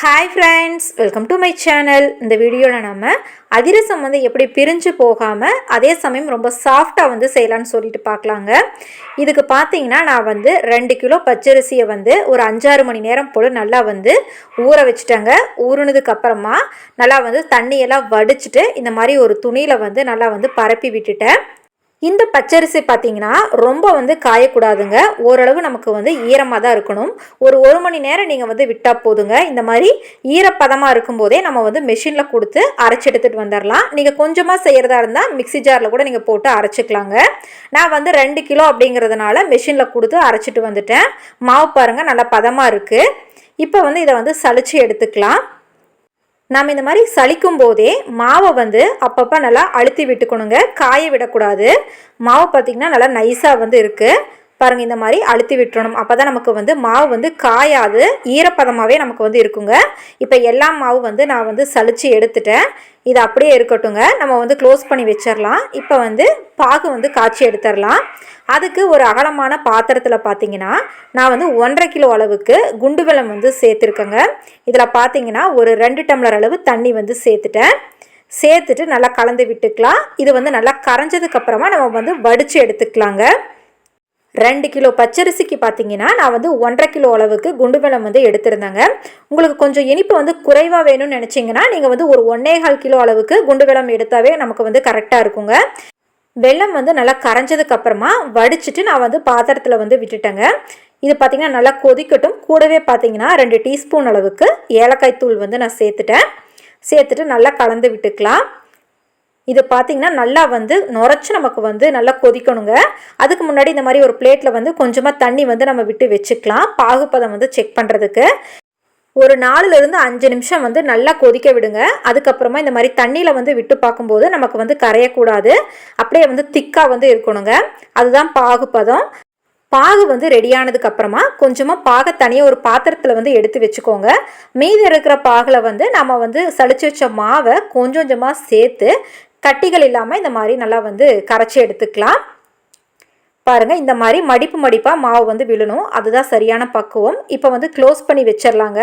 Hi friends welcome to my channel இந்த வீடியோவில் நம்ம அதிரசம் வந்து எப்படி பிரிஞ்சு போகாமல் அதே சமயம் ரொம்ப சாஃப்டாக வந்து செய்யலான்னு சொல்லிட்டு பார்க்கலாங்க. இதுக்கு பார்த்தீங்கன்னா நான் வந்து ரெண்டு கிலோ பச்சரிசியை வந்து ஒரு அஞ்சாறு மணி நேரம் போல் நல்லா வந்து ஊற வச்சுட்டேங்க. ஊறுனதுக்கு அப்புறமா நல்லா வந்து தண்ணியெல்லாம் வடிச்சிட்டு இந்த மாதிரி ஒரு துணியில் வந்து நல்லா வந்து பரப்பி விட்டுட்டேன். இந்த பச்சரிசி பார்த்தீங்கன்னா ரொம்ப வந்து காயக்கூடாதுங்க. ஓரளவு நமக்கு வந்து ஈரமாக தான் இருக்கணும். ஒரு ஒரு மணி நேரம் நீங்கள் வந்து விட்டால் போதுங்க. இந்த மாதிரி ஈரப்பதமாக இருக்கும்போதே நம்ம வந்து மெஷினில் கொடுத்து அரைச்சி எடுத்துகிட்டு வந்துடலாம் நீங்கள் கொஞ்சமாக செய்கிறதா இருந்தால் மிக்சி ஜாரில் கூட நீங்கள் போட்டு அரைச்சிக்கலாங்க. நான் வந்து ரெண்டு கிலோ அப்படிங்கிறதுனால மெஷினில் கொடுத்து அரைச்சிட்டு வந்துட்டேன். மாவு பாருங்கள் நல்லா பதமாக இருக்குது இப்போ வந்து இதை வந்து சளிச்சு எடுத்துக்கலாம். நாம் இந்த மாதிரி சலிக்கும் போதே மாவை வந்து அப்பப்போ நல்லா அழுத்தி விட்டுக்கணுங்க. காய விடக்கூடாது. மாவு பார்த்திங்கன்னா நல்லா நைஸாக வந்து இருக்குது பாருங்கள் இந்த மாதிரி அழுத்தி விட்டுறணும். அப்போ தான் நமக்கு வந்து மாவு வந்து காயாது. ஈரப்பதமாகவே நமக்கு வந்து இருக்குங்க. இப்போ எல்லா மாவு வந்து நான் வந்து சளிச்சு எடுத்துட்டேன். இது அப்படியே இருக்கட்டுங்க நம்ம வந்து க்ளோஸ் பண்ணி வச்சிடலாம் இப்போ வந்து பாகு வந்து காய்ச்சி எடுத்துடலாம் அதுக்கு ஒரு அகலமான பாத்திரத்தில் பார்த்தீங்கன்னா நான் வந்து ஒன்றரை கிலோ அளவுக்கு குண்டு வெள்ளம் வந்து சேர்த்துருக்கேங்க. இதில் பார்த்தீங்கன்னா ஒரு ரெண்டு டம்ளர் அளவு தண்ணி வந்து சேர்த்துட்டேன். சேர்த்துட்டு நல்லா கலந்து விட்டுக்கலாம். இது வந்து நல்லா கரைஞ்சதுக்கப்புறமா நம்ம வந்து வடித்து எடுத்துக்கலாங்க. ரெண்டு கிலோ பச்சரிசிக்கு பார்த்தீங்கன்னா நான் வந்து ஒன்றரை கிலோ அளவுக்கு குண்டு வெள்ளம் வந்து எடுத்திருந்தேங்க. உங்களுக்கு கொஞ்சம் இனிப்பு வந்து குறைவாக வேணும்னு நினச்சிங்கன்னா நீங்கள் வந்து ஒரு ஒன்னேகால் கிலோ அளவுக்கு குண்டு வெள்ளம் எடுத்தாவே நமக்கு வந்து கரெக்டாக இருக்குங்க. வெள்ளம் வந்து நல்லா கரைஞ்சதுக்கு அப்புறமா வடிச்சிட்டு நான் வந்து பாத்திரத்தில் வந்து விட்டுட்டேங்க. இது பார்த்திங்கன்னா நல்லா கொதிக்கட்டும். கூடவே பார்த்தீங்கன்னா ரெண்டு டீஸ்பூன் அளவுக்கு ஏலக்காய் தூள் வந்து நான் சேர்த்துட்டேன். சேர்த்துட்டு நல்லா கலந்து விட்டுக்கலாம். இது பார்த்திங்கன்னா நல்லா வந்து நுரைச்சி நமக்கு வந்து நல்லா கொதிக்கணுங்க. அதுக்கு முன்னாடி இந்த மாதிரி ஒரு பிளேட்டில் வந்து கொஞ்சமாக தண்ணி வந்து நம்ம விட்டு வச்சுக்கலாம். பாகுப்பதம் வந்து செக் பண்ணுறதுக்கு ஒரு நாலுலேருந்து அஞ்சு நிமிஷம் வந்து நல்லா கொதிக்க விடுங்க. அதுக்கப்புறமா இந்த மாதிரி தண்ணியில் வந்து விட்டு பார்க்கும்போது நமக்கு வந்து கரையக்கூடாது. அப்படியே வந்து திக்காக வந்து இருக்கணுங்க. அதுதான் பாகுப்பதம் பாகு வந்து ரெடியானதுக்கு அப்புறமா கொஞ்சமாக பாகை தனியாக ஒரு பாத்திரத்தில் வந்து எடுத்து வச்சுக்கோங்க. மீதி இருக்கிற பாகில் வந்து நம்ம வந்து சளிச்சு வச்ச மாவை கொஞ்சம் கொஞ்சமாக சேர்த்து கட்டிகள் இல்லாமல் இந்த மாதிரி நல்லா வந்து கரைச்சி எடுத்துக்கலாம். பாருங்கள் இந்த மாதிரி மடிப்பு மடிப்பாக மாவு வந்து விழணும். அதுதான் சரியான பக்குவம். இப்போ வந்து க்ளோஸ் பண்ணி வச்சிடலாங்க.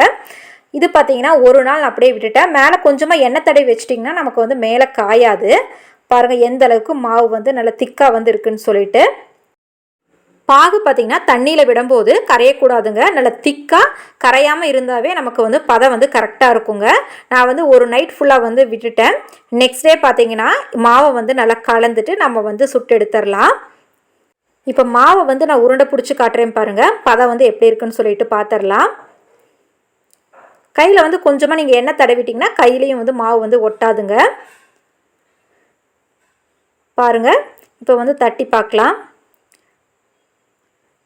இது பார்த்தீங்கன்னா ஒரு நாள் அப்படியே விட்டுட்டேன் மேலே கொஞ்சமாக எண்ணெய் தடவி வச்சிட்டிங்கன்னா நமக்கு வந்து மேலே காயாது. பாருங்கள் எந்த அளவுக்கு மாவு வந்து நல்லா திக்காக வந்து இருக்குன்னு சொல்லிட்டு. பாகு பார்த்திங்கன்னா தண்ணியில் விடும்போது கரையக்கூடாதுங்க. நல்லா திக்காக கரையாமல் இருந்தாவே நமக்கு வந்து பதம் வந்து கரெக்டாக இருக்குங்க. நான் வந்து ஒரு நைட் ஃபுல்லாக வந்து விட்டுட்டேன். நெக்ஸ்ட் டே பார்த்திங்கன்னா மாவை வந்து நல்லா கலந்துட்டு நம்ம வந்து சுட்டு எடுத்துடலாம் இப்போ மாவை வந்து நான் உருண்டை பிடிச்சி காட்டுறேன் பாருங்கள் பதம் வந்து எப்படி இருக்குன்னு சொல்லிட்டு பார்த்துடலாம் கையில் வந்து கொஞ்சமாக நீங்கள் எண்ணெய் தடவிட்டிங்கன்னா கையிலையும் வந்து மாவு வந்து ஒட்டாதுங்க. பாருங்கள் இப்போ வந்து தட்டி பார்க்கலாம்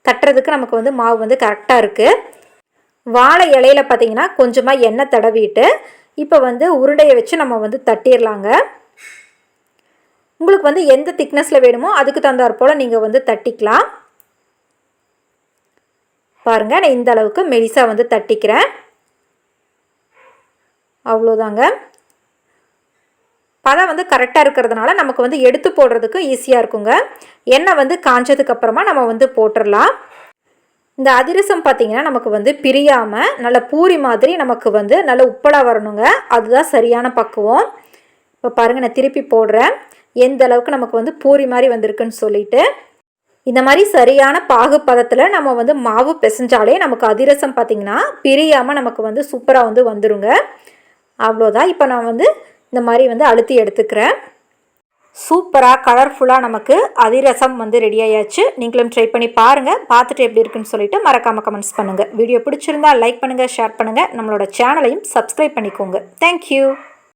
தட்டுறதுக்கு நமக்கு வந்து மாவு வந்து கரெக்டாக இருக்குது வாழை இலையில பார்த்தீங்கன்னா கொஞ்சமாக எண்ணெய் தடவிட்டு இப்போ வந்து உருண்டையை வச்சு நம்ம வந்து தட்டிடலாங்க உங்களுக்கு வந்து எந்த திக்னஸில் வேணுமோ அதுக்கு தந்தாற் போல் நீங்கள் வந்து தட்டிக்கலாம். பாருங்கள் நான் இந்த அளவுக்கு மெலிசாக வந்து தட்டிக்கிறேன். அவ்வளோதாங்க. பதம் வந்து கரெக்டாக இருக்கிறதுனால நமக்கு வந்து எடுத்து போடுறதுக்கு ஈஸியாக இருக்குங்க. எண்ணெய் வந்து காஞ்சதுக்கப்புறமா நம்ம வந்து போட்டுடலாம் இந்த அதிரசம் பார்த்திங்கன்னா நமக்கு வந்து பிரியாமல் நல்ல பூரி மாதிரி நமக்கு வந்து நல்ல உப்பலாக வரணுங்க. அதுதான் சரியான பக்குவம். இப்போ பாருங்கள் நான் திருப்பி போடுறேன். எந்த அளவுக்கு நமக்கு வந்து பூரி மாதிரி வந்திருக்குன்னு சொல்லிட்டு. இந்த மாதிரி சரியான பாகுப்பதத்தில் நம்ம வந்து மாவு பிசைஞ்சாலே நமக்கு அதிரசம் பார்த்திங்கன்னா பிரியாமல் நமக்கு வந்து சூப்பராக வந்து வந்துருங்க. அவ்வளோதான் இப்போ நான் வந்து இந்த மாதிரி வந்து அழுத்தி எடுத்துக்கிறேன். சூப்பராக கலர்ஃபுல்லாக நமக்கு அதிரசம் வந்து ரெடி ஆயாச்சு. நீங்களும் ட்ரை பண்ணி பாருங்கள் பார்த்துட்டு எப்படி இருக்குன்னு சொல்லிட்டு மறக்காமல் கமெண்ட்ஸ் பண்ணுங்கள் வீடியோ பிடிச்சிருந்தா லைக் பண்ணுங்கள் ஷேர் பண்ணுங்கள் நம்மளோட சேனலையும் சப்ஸ்கிரைப் பண்ணிக்கோங்க. தேங்க்யூ